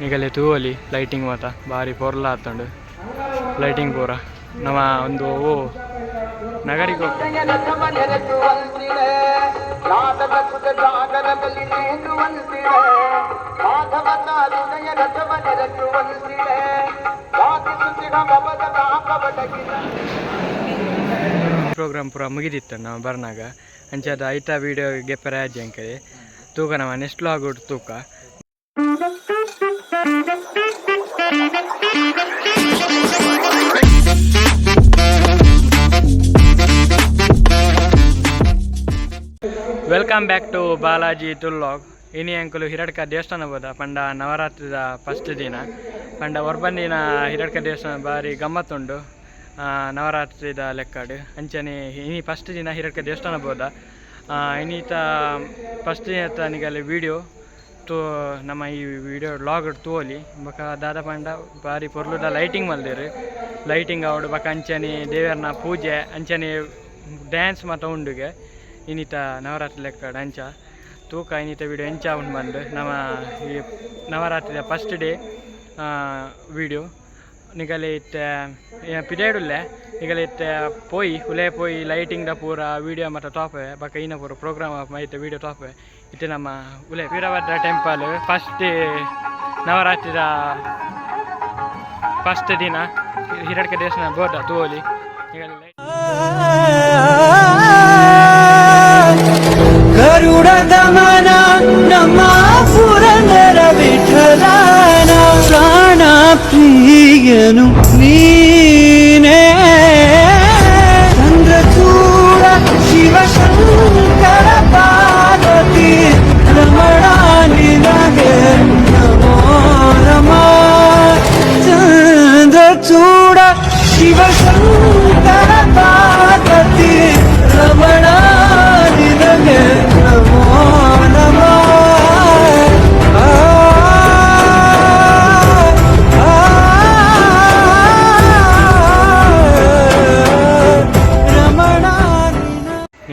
ನಿಗಲೆ ತೂವಲಿ lighting ಮಾತ ಬಾರಿ ಪೊರ್ಲ ಆತಂಡು. ಲೈಟಿಂಗ್ ಪೂರ. ನಮ ಒಂದು ಓ ನಗರಿಗೆ ಪ್ರೋಗ್ರಾಮ್ ಪೂರ ಮುಗಿದಿತ್ತು ನಾವು ಬರ್ನಾಗ. ಅಂಚಾದ ಐತ ವಿಡಿಯೋ ಗೆಪ್ಪರೆ ಅಂಕರಿ. ತೂಕ ನಮ್ಮ ನೆಕ್ಸ್ಟ್ ಲಾಗ್ ತೂಕ. ವೆಲ್ಕಮ್ ಬ್ಯಾಕ್ ಟು ಬಾಲಾಜಿ ತುಲ್ಲಾಗ್ ಇನಿ ಅಂಕಲು ಹಿರಡ್ಕ ದೇವಸ್ಥಾನ ಹೋದ. ಪಂಡ ನವರಾತ್ರಿದ ಫಸ್ಟ್ ದಿನ. ಪಂಡ ಒರ್ಬಂದಿನ ಹಿರಡ್ಕ ದೇವಸ್ಥಾನ ಬಾರಿ ಗಮ್ಮತ್ತುಂಡು ನವರಾತ್ರಿದ ಲೆಕ್ಕಡು. ಅಂಚನೆ ಇನಿ ಫಸ್ಟ್ ದಿನ ಹಿರಡ್ಕ ದೇವಸ್ಥಾನ ಹೋದ. ಇನಿತ ಫಸ್ಟ್ ದಿನ ನಿಗಲ್ಲಿ ವಿಡಿಯೋ ತೋ, ನಮ್ಮ ಈ ವಿಡಿಯೋ ಲಾಗ್ ತೋಲಿ ಬೊಕ ದಾದ ಪಂಡ ಬಾರಿ ಪೊರ್ಲುದ ಲೈಟಿಂಗ್ ಮಲ್ದೇರು ಲೈಟಿಂಗ್ ಅವಡು ಬೊಕ ಅಂಚನೆ, ದೇವರನ ಪೂಜೆ, ಅಂಚನೆ ಡ್ಯಾನ್ಸ್ ಮಾತ ಉಂಡುಗೆ. ಇನ್ನಿತ ನವರಾತ್ರಿ ಲೆಕ್ಕ ಅಂಚ. ತೂಕ ಇನ್ನಿತ ವಿಡಿಯೋ ಎಂಚ ಉಂಡು ಬಂದು ನಮ್ಮ ಈ ನವರಾತ್ರಿಯ ಫಸ್ಟ್ ಡೇ ವಿಡಿಯೋ ನಿಗಲೆ പിരിയഡുള്ളേ നിഗലേറ്റ് പോയി ഉലേ ಪೋಯಿ ಪೋಯಿ ದ ಪೂರ ವಿಡಿಯೋ ಮತ್ತು ಟಾಪೆ ಬಕ ಇನ್ನ ಪೂರ ಪ್ರೋಗ್ರಾಮ್ ಮೈತೆ ವಿಡಿಯೋ ಟಾಪೆ ಇತ್ತೆ ನಮ್ಮ ಉಲೆ ವೀರಭದ್ರ ಟೆಂಪಲ್ ಫಸ್ಟ್ ನವರಾತ್ರಿದ ಫಸ್ಟ್ ದಿನ ಹಿರಡ್ಕ ದೇವಸ್ಥಾನ ಬೋದ ತೋಲಿ ಗರುಡ ದಮನ ನಮ್ಮ Liga no Cline.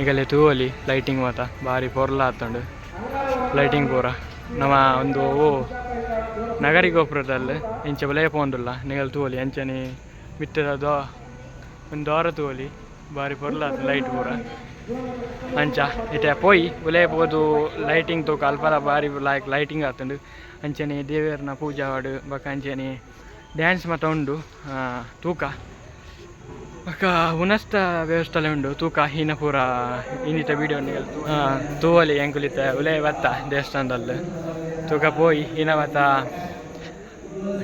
ನಿನ ತೂವೊಲಿ ಲೈಟಿಂಗ್ ಮಾತ ಬಾರಿ ಪೊರ್ಲ ಆತುಂಡು ಲೈಟಿಂಗ್ ಪೂರ. ನಮ್ಮ ಒಂದು ನಗರಿ ಗೋಪುರದಲ್ಲಿ ಇಂಚ ಬಲೆಯ ಪೋಂಡುಲ್ಲ ನಿಗಲ್ ತೂವಲಿ ಅಂಚನೆ ಬಿತ್ತದ ದೋ ಒಂದು ದೋರ ತೂವಲಿ ಬಾರಿ ಪೊರ್ಲ ಆತ ಲೈಟ್ ಪೂರ. ಅಂಚ ಇಟ್ಟೆ ಪೋಯಿ ಉಲೆ ಪೋದು ಲೈಟಿಂಗ್ ತೂಕ ಅಲ್ಪಲ ಬಾರಿ ಲೈಕ್ ಲೈಟಿಂಗ್ ಆತುಂಡು ಅಂಚನೆ ದೇವೇರ್ನ ಪೂಜಾ ಮಾಡು ಬಕ್ಕ ಅಂಚನೆ ಡ್ಯಾನ್ಸ್ ಮಾತ ಉಂಡು ತೂಕ. ಅಕ್ಕ ಉನಸ್ತ ವ್ಯವಸ್ಥೆ ಉಂಡು? ತೂಕ ಹೀನ ಪೂರ ಇನ್ನಿತ ವಿಡಿಯೋ ತೂವಲಿ ಎಂಕುಲಿತ ಉಲೆ ಬತ್ತ ದೇವಸ್ಥಾನದಲ್ಲಿ. ತೂಕ ಪೋಯಿ, ಹೀನ ಬತ್ತ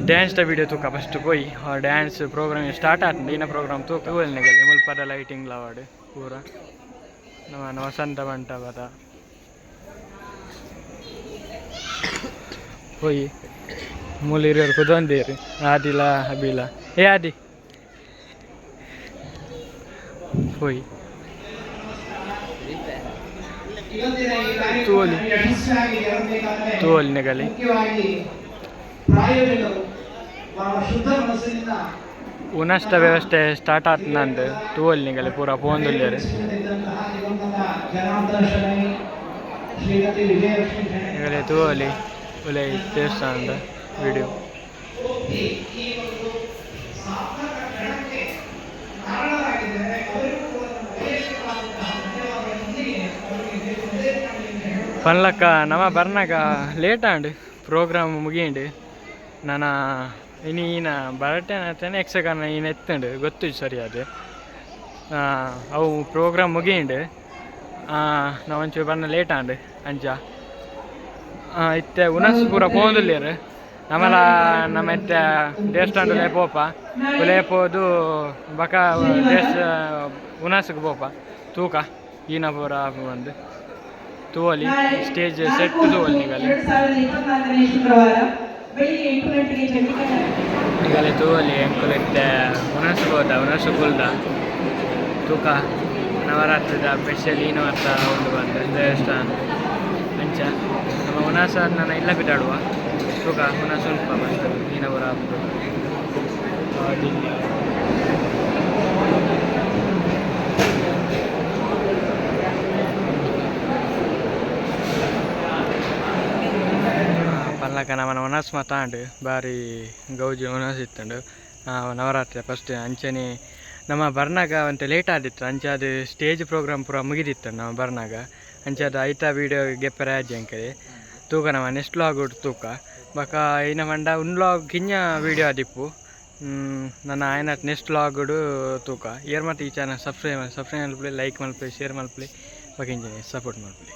ಡ್ಯಾನ್ಸ್ದ ವಿಡಿಯೋ ತೂಕ ಫಸ್ಟ್ ಪೋಯಿ. ಡ್ಯಾನ್ಸ್ ಪ್ರೋಗ್ರಾಮ್ ಸ್ಟಾರ್ಟ್ ಆಗ್ತದೆ ಇನ್ನ ಪ್ರೋಗ್ರಾಮ್ ತೂಕ. ತೂವಲ್ ನೆಗಲಿ ಮುಲ್ಪದ ಲೈಟಿಂಗ್ ಲವಾಡು ಪೂರ. ನಮ್ಮ ವಸಂತ ಮಂಟಪದ. ಪೋಯಿ. ಮೂಲಿರೋರು ಕುದೊಂದಿರಿ. ಆದಿಲ, ಅಬಿಲ. ಏ, ಆದಿ. ಹೋಯ್ ತೋಲಿ ತೋಲಿ ನೆಗಲಿ ಮುಖ್ಯವಾಗಿ ಪ್ರಾಯೋಜಕರು ಬಹಳ ಶುದ್ಧ ಮನಸ್ಸಿನಿಂದ ಉನಷ್ಟ ವ್ಯವಸ್ಥೆ ಸ್ಟಾರ್ಟ್ ಆತ್ ನಂದು. ತೋಲ್ ನೆಗಲಿ ಪೂರ ಫೋನ್ ಇದ್ದಂತಹ ದಿವಂಗತ ತೂವಲಿ ಒಲೆ ದೇವಸ್ಥಾನದ ವಿಡಿಯೋ ಪನ್ಲಕ್ಕ ನಮ ಬರ್ನಗ ಲೇಟ್ ಆಂಡ್ ಪ್ರೋಗ್ರಾಮ್ ముగియండి ನಾನು ಇನ್ನು ಈನ ಬರಟೇನೆ ಯಕ್ಷಗಾನ ಈನ ಎತ್ತುಂಡು, ಗೊತ್ತು ಸರಿ ಅದು ಅವು ಪ್ರೋಗ್ರಾಮ್ ಮುಗಿಯಂಡು ನಾವು ಒಂಚೂರು ಬರ್ನ ಲೇಟ್ ಆಂಡ್ ಅಂಚ ಇತ್ತೆ ಉನಸ್ ಪೂರ ಪೋಂದುಲ್ಲೇರು ನಮ್ಮಲ್ಲ ನಮ್ಮ ಇತ್ತೆ ಪೋಪ. ಲೇಪೋಪ ಲೇಪೋದು ಬಕ ದೇಶ ಉನಸ್ಗೆ ಪೋಪ. ತೂಕ ಈನ ಪೂರ ಬಂದು. ತೂವಲಿ ಸ್ಟೇಜ್ ಸೆಟ್ ತೂವಲಿ ನಿಗಲಿ. ಶುಕ್ರವಾರ ಬೆಳಿಗ್ಗೆ ಎಂಟು ಗಂಟೆಗೆ ನಿಗಲಿ ತೂವಲಿ ಎಂಕುಲಿತ್ತೆ ಹುಣಸು ಕುಲ್ದ ತೂಕ ನವರಾತ್ರಿದ ಸ್ಪೆಷಲ್ ಏನು ಅಂತ ಒಂದು ಬಂದ ದೇವಸ್ಥಾನ ಅಂಚ ನಮ್ಮ ಉನಾಸ ನನ್ನ ಇಲ್ಲ ಬಿಟ್ಟಾಡುವ ತೂಕ ಉನಾಸ ಬಂದ ಬಂದು ಈನ ಬರ ಆಗ ನಮ್ಮ ಒನಸ್ ಮಾತಾಂಡು ಬಾರಿ ಗೌಜಿ ಒನಸ್ ಇತ್ತಂಡು ನವರಾತ್ರಿ ಫಸ್ಟ್ ಅಂಚನೆ, ನಮ್ಮ ಬರ್ನಾಗ ಅಂತ ಲೇಟ್ ಆದಿತ್ತು. ಅಂಚೆ ಅದು ಸ್ಟೇಜ್ ಪ್ರೋಗ್ರಾಮ್ ಪೂರ ಮುಗಿದಿತ್ತು ನಮ್ಮ ಬರ್ನಾಗ. ಅಂಚೆ ಅದು ಐತ ವೀಡಿಯೋ ಗೆಪ್ಪರೆ ರಾಜಿ ತೂಕ ನಮ್ಮ ನೆಕ್ಸ್ಟ್ ಲಾಗ್ ತೂಕ. ಬಕ ಇನ್ನ ಮಂಡ ಉನ್ ಲಾಗ್ ಕಿಂಜ ವೀಡಿಯೋ ಆದಿಪ್ಪು. ನನ್ನ ಆಯ್ನ ನೆಕ್ಸ್ಟ್ ಲಾಗುಡು ತೂಕ. ಏರ್ ಮತ್ತು ಈ ಚಾನಲ್ ಸಬ್ಸ್ಕ್ರೈಬ್ ಸಬ್ಸ್ಕ್ರೈಬ್ ಮಲ್ಪಲಿ ಲೈಕ್ ಮಲ್ಪಲಿ ಶೇರ್ ಮಲ್ಪಲಿ. Engineer support ಮಲ್ಪಲಿ.